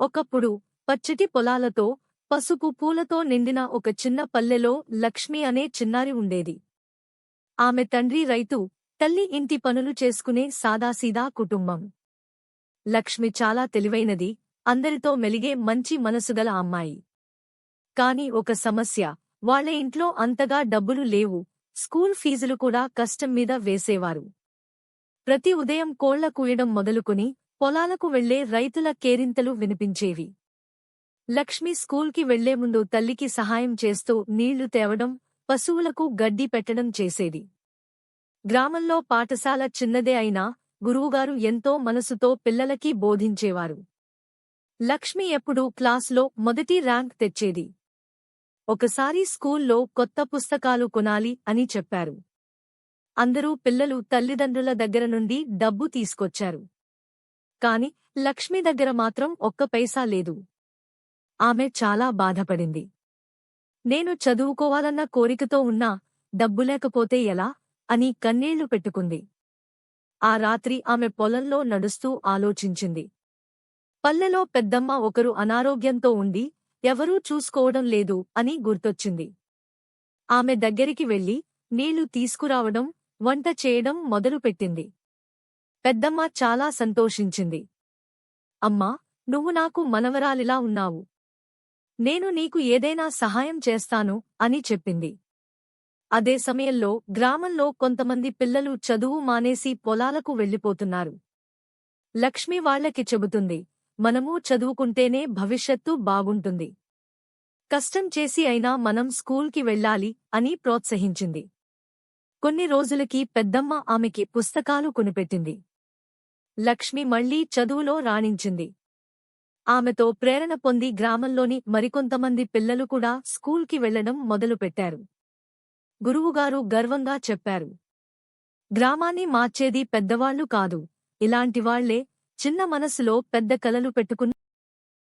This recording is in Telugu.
ఒకప్పుడు పచ్చటి పొలాలతో పసుపు పూలతో నిండిన ఒక చిన్న పల్లెలో లక్ష్మి అనే చిన్నారి ఉండేది. ఆమె తండ్రి రైతు తల్లి ఇంటి పనులు చేసుకునే సాదాసీదా కుటుంబం. లక్ష్మి చాలా తెలివైనది అందరితో మెలిగే మంచి మనసుగల అమ్మాయి. కాని ఒక సమస్య వాళ్ళ ఇంట్లో అంతగా డబ్బులు లేవు స్కూల్ ఫీజులు కూడా కష్టం మీద వేసేవారు. ప్రతి ఉదయం కోళ్ళ కూయడం మొదలుకొని పొలాలకు వెళ్ళే రైతుల కేరింతలు వినిపించేవి. లక్ష్మి స్కూల్కి వెళ్ళే ముందు తల్లికి సహాయం చేస్తూ నీళ్ళు తేవడం పశువులకు గడ్డి పెట్టడం చేసేది. గ్రామంలో పాఠశాల చిన్నదే అయినా గురువుగారు ఎంతో మనసుతో పిల్లలకి బోధించేవారు. లక్ష్మి ఎప్పుడూ క్లాస్లో మొదటి ర్యాంక్ తెచ్చేది. ఒకసారి స్కూల్లో కొత్త పుస్తకాలు కొనాలి అని చెప్పారు. అందరూ పిల్లలు తల్లిదండ్రుల దగ్గర నుండి డబ్బు తీసుకొచ్చారు. కాని లక్ష్మి దగ్గర మాత్రం ఒక్క పైసా లేదు. ఆమె చాలా బాధపడింది. నేను చదువుకోవాలన్న కోరికతో ఉన్నా డబ్బు లేకపోతే ఎలా? అని కన్నీళ్ళు పెట్టుకుంది. ఆ రాత్రి ఆమె పొలంలో నడుస్తూ ఆలోచించింది. పల్లెలో పెద్దమ్మ ఒకరు అనారోగ్యంతో ఉండి ఎవరూ చూసుకోవడం లేదు అని గుర్తొచ్చింది. ఆమె దగ్గరికి వెళ్ళి నీళ్ళు తీసుకురావడం వంట చేయడం మొదలుపెట్టింది. పెద్దమ్మ చాలా సంతోషించింది. అమ్మా నువ్వు నాకు మనవరాలిలా ఉన్నావు. నేను నీకు ఏదైనా సహాయం చేస్తాను అని చెప్పింది. అదే సమయంలో గ్రామంలో కొంతమంది పిల్లలు చదువు మానేసి పొలాలకు వెళ్ళిపోతున్నారు. లక్ష్మి వాళ్ళకి చెబుతుంది మనమూ చదువుకుంటేనే భవిష్యత్తు బాగుంటుంది. కష్టం చేసి అయినా మనం స్కూల్కి వెళ్ళాలి అని ప్రోత్సహించింది. కొన్ని రోజులకి పెద్దమ్మ ఆమెకి పుస్తకాలు కొనిపెట్టింది. లక్ష్మి మళ్ళీ చదువులో రాణించింది. ఆమెతో ప్రేరణ పొంది గ్రామంలోని మరికొంతమంది పిల్లలు కూడా స్కూల్కి వెళ్ళడం మొదలుపెట్టారు. గురువుగారు గర్వంగా చెప్పారు. గ్రామాన్ని మార్చేది పెద్దవాళ్ళు కాదు. ఇలాంటివాళ్ళే చిన్న మనసులో పెద్ద కలలు పెట్టుకున్న